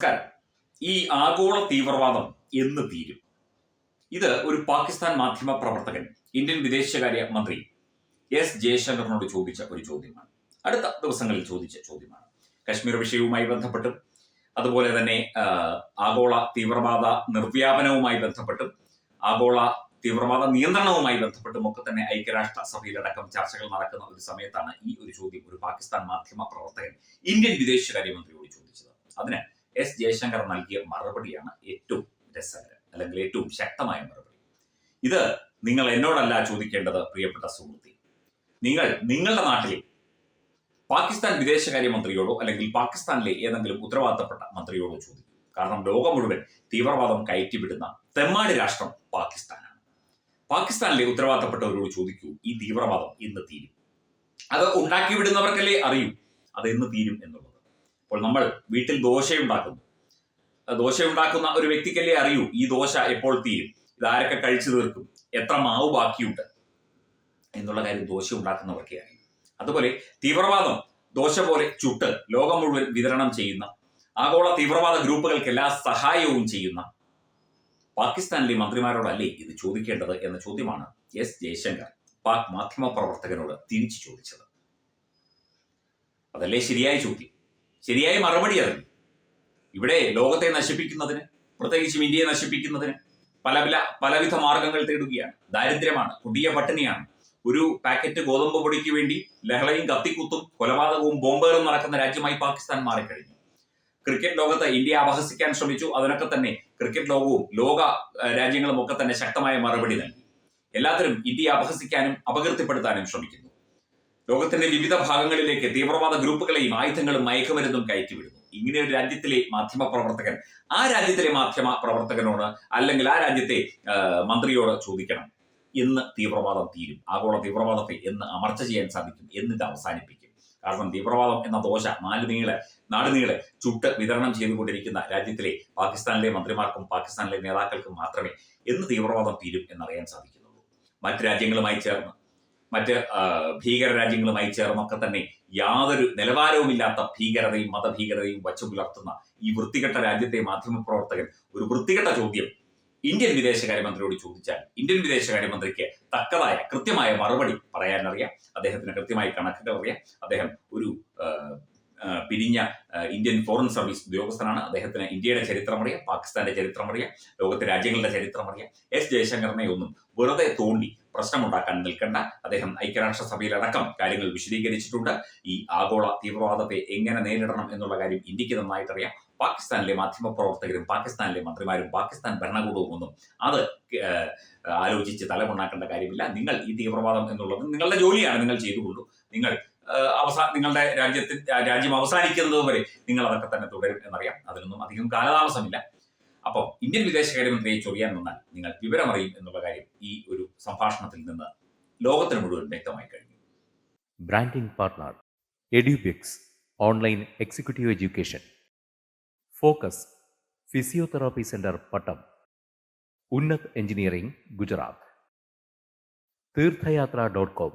നമസ്കാരം ഈ ആഗോള തീവ്രവാദം എന്ന് തീരും. ഇത് ഒരു പാകിസ്ഥാൻ മാധ്യമ പ്രവർത്തകൻ ഇന്ത്യൻ വിദേശകാര്യ മന്ത്രി എസ് ജയശങ്കറിനോട് ചോദിച്ച ഒരു ചോദ്യമാണ്. അടുത്ത ദിവസങ്ങളിൽ ചോദിച്ച ചോദ്യമാണ്. കശ്മീർ വിഷയവുമായി ബന്ധപ്പെട്ടും അതുപോലെ തന്നെ ആഗോള തീവ്രവാദ നിർവ്യാപനവുമായി ബന്ധപ്പെട്ടും ആഗോള തീവ്രവാദ നിയന്ത്രണവുമായി ബന്ധപ്പെട്ടും ഒക്കെ തന്നെ ഐക്യരാഷ്ട്ര സഭയിലടക്കം ചർച്ചകൾ നടക്കുന്ന ഒരു സമയത്താണ് ഈ ഒരു ചോദ്യം ഒരു പാകിസ്ഥാൻ മാധ്യമ പ്രവർത്തകൻ ഇന്ത്യൻ വിദേശകാര്യമന്ത്രിയോട് ചോദിച്ചത്. അതിന് എസ് ജയശങ്കർ നൽകിയ മറുപടിയാണ് ഏറ്റവും രസകരം അല്ലെങ്കിൽ ഏറ്റവും ശക്തമായ മറുപടി. ഇത് നിങ്ങൾ എന്നോടല്ല ചോദിക്കേണ്ടത് പ്രിയപ്പെട്ട സുഹൃത്തി. നിങ്ങൾ നിങ്ങളുടെ നാട്ടിൽ പാകിസ്ഥാൻ വിദേശകാര്യമന്ത്രിയോടോ അല്ലെങ്കിൽ പാകിസ്ഥാനിലെ ഏതെങ്കിലും ഉത്തരവാദിത്തപ്പെട്ട മന്ത്രിയോടോ ചോദിക്കും. കാരണം ലോകം മുഴുവൻ തീവ്രവാദം കയറ്റിവിടുന്ന തെമ്മാടി രാഷ്ട്രം പാകിസ്ഥാനാണ്. പാകിസ്ഥാനിലെ ഉത്തരവാദിത്തപ്പെട്ടവരോട് ചോദിക്കൂ ഈ തീവ്രവാദം എന്ന് തീരും. അത് ഉണ്ടാക്കി വിടുന്നവർക്കല്ലേ അറിയൂ അത് എന്ന് തീരും എന്നുള്ളത്. അപ്പോൾ നമ്മൾ വീട്ടിൽ ദോശയുണ്ടാക്കുന്നു. ദോശ ഉണ്ടാക്കുന്ന ഒരു വ്യക്തിക്കല്ലേ അറിയൂ ഈ ദോശ എപ്പോൾ തീരും? ഇതാരൊക്കെ കഴിച്ചു തീർക്കും? എത്ര മാവ് ബാക്കിയുണ്ട്? എന്നുള്ള കാര്യം ദോശ ഉണ്ടാക്കുന്നവർക്കേ അറിയൂ. അതുപോലെ തീവ്രവാദം ദോശ പോലെ ചുട്ട് ലോകം മുഴുവൻ വിതരണം ചെയ്യുന്ന ആഗോള തീവ്രവാദ ഗ്രൂപ്പുകൾക്ക് എല്ലാ സഹായവും ചെയ്യുന്ന പാകിസ്ഥാനിലെ മന്ത്രിമാരോടല്ലേ ഇത് ചോദിക്കേണ്ടത് എന്ന ചോദ്യമാണ് എസ് ജയശങ്കർ പാക് മാധ്യമ പ്രവർത്തകനോട് തിരിച്ചു ചോദിച്ചത്. അതല്ലേ ശരിയായ ചോദ്യം? ശരിയായ മറുപടി അറിഞ്ഞു ഇവിടെ ലോകത്തെ നശിപ്പിക്കുന്നതിന് പ്രത്യേകിച്ചും ഇന്ത്യയെ നശിപ്പിക്കുന്നതിന് പല പല പലവിധ മാർഗങ്ങൾ തേടുകയാണ്. ദാരിദ്ര്യമാണ് കൊടിയ പട്ടിണിയാണ്. ഒരു പാക്കറ്റ് ഗോതമ്പ് പൊടിക്ക് വേണ്ടി ലഹളയും കത്തിക്കുത്തും കൊലപാതകവും ബോംബേറും നടക്കുന്ന രാജ്യമായി പാകിസ്ഥാൻ മാറിക്കഴിഞ്ഞു. ക്രിക്കറ്റ് ലോകത്ത് ഇന്ത്യ അപഹസിക്കാൻ ശ്രമിച്ചു. അതിനൊക്കെ തന്നെ ക്രിക്കറ്റ് ലോകവും ലോക രാജ്യങ്ങളും ഒക്കെ തന്നെ ശക്തമായ മറുപടി നൽകി. എല്ലാത്തിനും ഇന്ത്യയെ അപഹസിക്കാനും അപകീർത്തിപ്പെടുത്താനും ശ്രമിക്കുന്നു. ലോകത്തിന്റെ വിവിധ ഭാഗങ്ങളിലേക്ക് തീവ്രവാദ ഗ്രൂപ്പുകളെയും ആയുധങ്ങളും മയക്കുമരുന്നും കയറ്റിവിടുന്നു. ഇങ്ങനെ ഒരു രാജ്യത്തിലെ മാധ്യമ പ്രവർത്തകൻ ആ രാജ്യത്തിലെ മാധ്യമ പ്രവർത്തകനോട് അല്ലെങ്കിൽ ആ രാജ്യത്തെ മന്ത്രിയോട് ചോദിക്കണം. എന്ന് തീവ്രവാദം തീരും. ആഗോള തീവ്രവാദത്തെ എന്ന് അമർച്ച ചെയ്യാൻ സാധിക്കും എന്നിത് അവസാനിപ്പിക്കും. കാരണം തീവ്രവാദം എന്ന ദോശ നാല് നീളെ നാട് നീളെ ചുട്ട് വിതരണം ചെയ്തുകൊണ്ടിരിക്കുന്ന രാജ്യത്തിലെ പാകിസ്ഥാനിലെ മന്ത്രിമാർക്കും പാകിസ്ഥാനിലെ നേതാക്കൾക്കും മാത്രമേ എന്ന് തീവ്രവാദം തീരും എന്നറിയാൻ സാധിക്കുന്നുള്ളൂ. മറ്റ് രാജ്യങ്ങളുമായി ചേർന്ന് മറ്റ് ഭീകര രാജ്യങ്ങളുമായി ചേർന്നൊക്കെ തന്നെ യാതൊരു നിലവാരവുമില്ലാത്ത ഭീകരതയും മതഭീകരതയും വച്ചു പുലർത്തുന്ന ഈ വൃത്തികെട്ട രാജ്യത്തെ മാധ്യമപ്രവർത്തകൻ ഒരു വൃത്തികെട്ട ചോദ്യം ഇന്ത്യൻ വിദേശകാര്യമന്ത്രിയോട് ചോദിച്ചാൽ ഇന്ത്യൻ വിദേശകാര്യമന്ത്രിക്ക് തക്കതായ കൃത്യമായ മറുപടി പറയാനറിയാം. അദ്ദേഹത്തിന് കൃത്യമായി കണക്കുകൾ അറിയാം. അദ്ദേഹം ഒരു പിരിഞ്ഞ ഇന്ത്യൻ ഫോറിൻ സർവീസ് ഉദ്യോഗസ്ഥനാണ്. അദ്ദേഹത്തിന് ഇന്ത്യയുടെ ചരിത്രം അറിയാം പാകിസ്ഥാന്റെ ചരിത്രം അറിയാം ലോകത്തെ രാജ്യങ്ങളുടെ ചരിത്രം അറിയാം എസ് ജയശങ്കറിനെ ഒന്നും വെറുതെ തോണ്ടി പ്രശ്നമുണ്ടാക്കാൻ നിൽക്കേണ്ട. അദ്ദേഹം ഐക്യരാഷ്ട്ര സഭയിലടക്കം കാര്യങ്ങൾ വിശദീകരിച്ചിട്ടുണ്ട്. ഈ ആഗോള തീവ്രവാദത്തെ എങ്ങനെ നേരിടണം എന്നുള്ള കാര്യം ഇന്ത്യയ്ക്ക് നന്നായിട്ടറിയാം. പാകിസ്ഥാനിലെ മാധ്യമ പ്രവർത്തകരും പാകിസ്ഥാനിലെ മന്ത്രിമാരും പാകിസ്ഥാൻ ഭരണകൂടവും ഒന്നും അത് ആലോചിച്ച് തലമുണ്ടാക്കേണ്ട കാര്യമില്ല. നിങ്ങൾ ഈ തീവ്രവാദം എന്നുള്ളത് നിങ്ങളുടെ ജോലിയാണ് നിങ്ങൾ ചെയ്തുകൊള്ളൂ നിങ്ങൾ ഏഹ്, അവസാ നിങ്ങളുടെ രാജ്യത്തിൽ രാജ്യം അവസാനിക്കുന്നത് വരെ നിങ്ങൾ അതൊക്കെ തന്നെ തുടരും എന്നറിയാം. അതിനൊന്നും അധികം കാലതാമസമില്ല. അപ്പോൾ ഇന്ത്യൻ വിദേശകാര്യമന്ത്രിയെ ചൊറിയാൻ വന്നാൽ നിങ്ങൾ വിവരമറിയും എന്നുള്ള കാര്യം ഈ ഒരു സംഭാഷണത്തിൽ നിന്ന് ലോകത്തിന് മുഴുവൻ വ്യക്തമായി കഴിഞ്ഞു. Branding partner Edubix online executive education focus physiotherapy centre Pattom Unnath engineering Gujarat Theerthayathra dot com